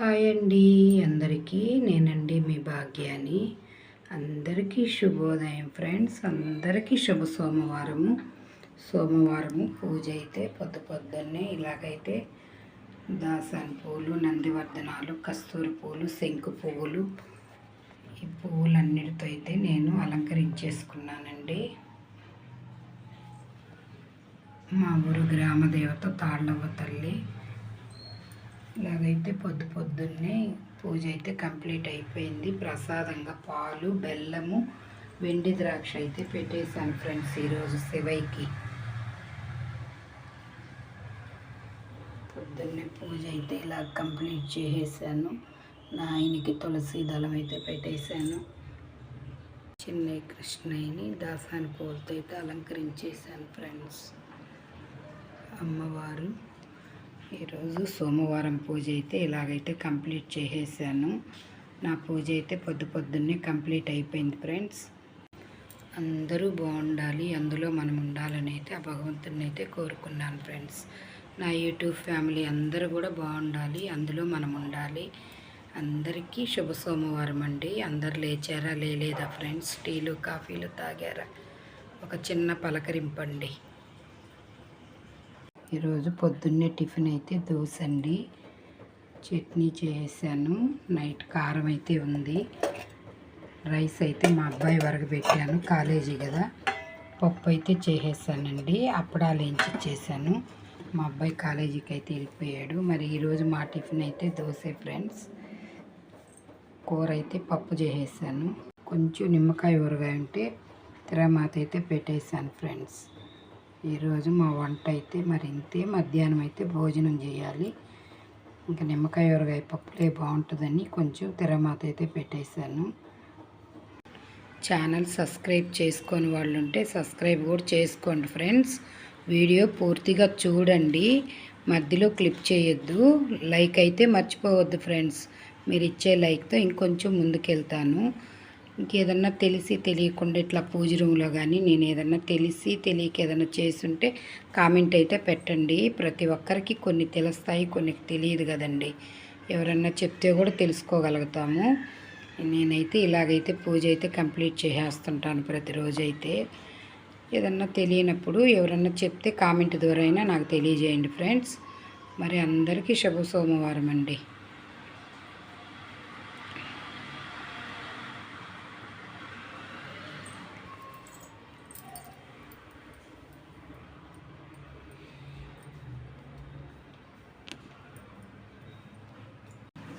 Hi అండి అందరికీ నేనండి మీ భాగ్యాని. అందరికీ శుభోదయం ఫ్రెండ్స్ అందరికీ శుభ సోమవారము. సోమవారము పూజ అయితే పొద్దు పొద్దున్నే ఇలాగైతే దాసాన్ పూలు నందివర్ధనాలు కస్తూరి పూలు శంకు పువ్వులు ఈ పువ్వులన్నిటితో అయితే నేను అలంకరించేసుకున్నానండి. మా ఊరు గ్రామ దేవత తల్లి ఇలాగైతే పొద్దు పొద్దున్నే పూజ అయితే కంప్లీట్ అయిపోయింది. ప్రసాదంగా పాలు బెల్లము వెండి ద్రాక్ష అయితే పెట్టేశాను ఫ్రెండ్స్ ఈరోజు శివైకి పొద్దున్నే పూజ అయితే ఇలా కంప్లీట్ చేసేసాను. నా ఆయనకి తులసి దళం అయితే పెట్టేశాను. చిన్న కృష్ణయ్యని దాసాని పూలతో అయితే అలంకరించేశాను ఫ్రెండ్స్. అమ్మవారు ఈరోజు సోమవారం పూజ అయితే ఇలాగైతే కంప్లీట్ చేసేసాను. నా పూజ అయితే పొద్దు పొద్దున్నే కంప్లీట్ అయిపోయింది ఫ్రెండ్స్. అందరూ బాగుండాలి అందులో మనం ఉండాలని అయితే ఆ భగవంతుని అయితే కోరుకున్నాను ఫ్రెండ్స్. నా యూట్యూబ్ ఫ్యామిలీ అందరూ కూడా బాగుండాలి అందులో మనం ఉండాలి. అందరికీ శుభ సోమవారం అండి. అందరు లేచారా లేలేదా ఫ్రెండ్స్? టీలు కాఫీలు తాగారా? ఒక చిన్న పలకరింపండి. ఈరోజు పొద్దున్నే టిఫిన్ అయితే దోశ అండి చట్నీ చేసాను నైట్ కారం అయితే ఉంది. రైస్ అయితే మా అబ్బాయి వరకు పెట్టాను. కాలేజీ కదా. పప్పు అయితే చేసేసానండి. అప్పడాలు వేయించి చేశాను మా అబ్బాయి కాలేజీకి అయితే వెళ్ళిపోయాడు. మరి ఈరోజు మా టిఫిన్ అయితే దోశ ఫ్రెండ్స్. కూర అయితే పప్పు చేసేసాను. కొంచెం నిమ్మకాయ ఊరగాయ ఉంటే తిరమాత అయితే పెట్టేశాను ఫ్రెండ్స్. ఈరోజు మా వంట అయితే మరి ఇంతే మధ్యాహ్నం అయితే భోజనం చేయాలి. ఇంకా నిమ్మకాయ ఊరగాయ పప్పులే బాగుంటుందని కొంచెం తిరమాత అయితే పెట్టేశాను. ఛానల్ సబ్స్క్రైబ్ చేసుకొని వాళ్ళు ఉంటే సబ్స్క్రైబ్ కూడా చేసుకోండి ఫ్రెండ్స్. వీడియో పూర్తిగా చూడండి. మధ్యలో క్లిప్ చేయొద్దు. లైక్ అయితే మర్చిపోవద్దు ఫ్రెండ్స్. మీరు ఇచ్చే లైక్తో ఇంకొంచెం ముందుకెళ్తాను. ఇంకేదన్నా తెలిసి తెలియకుండా ఇట్లా పూజ రూమ్లో కానీ నేను ఏదన్నా తెలిసి తెలియక ఏదన్నా చేస్తుంటే కామెంట్ అయితే పెట్టండి. ప్రతి ఒక్కరికి కొన్ని తెలుస్తాయి కొన్ని తెలియదు కదండి. ఎవరన్నా చెప్తే కూడా తెలుసుకోగలుగుతాము. నేనైతే ఇలాగైతే పూజ అయితే కంప్లీట్ చేసేస్తుంటాను ప్రతిరోజు అయితే ఏదన్నా తెలియనప్పుడు ఎవరన్నా చెప్తే కామెంట్ ద్వారా అయినా నాకు తెలియజేయండి ఫ్రెండ్స్. మరి అందరికీ శుభ సోమవారం అండి.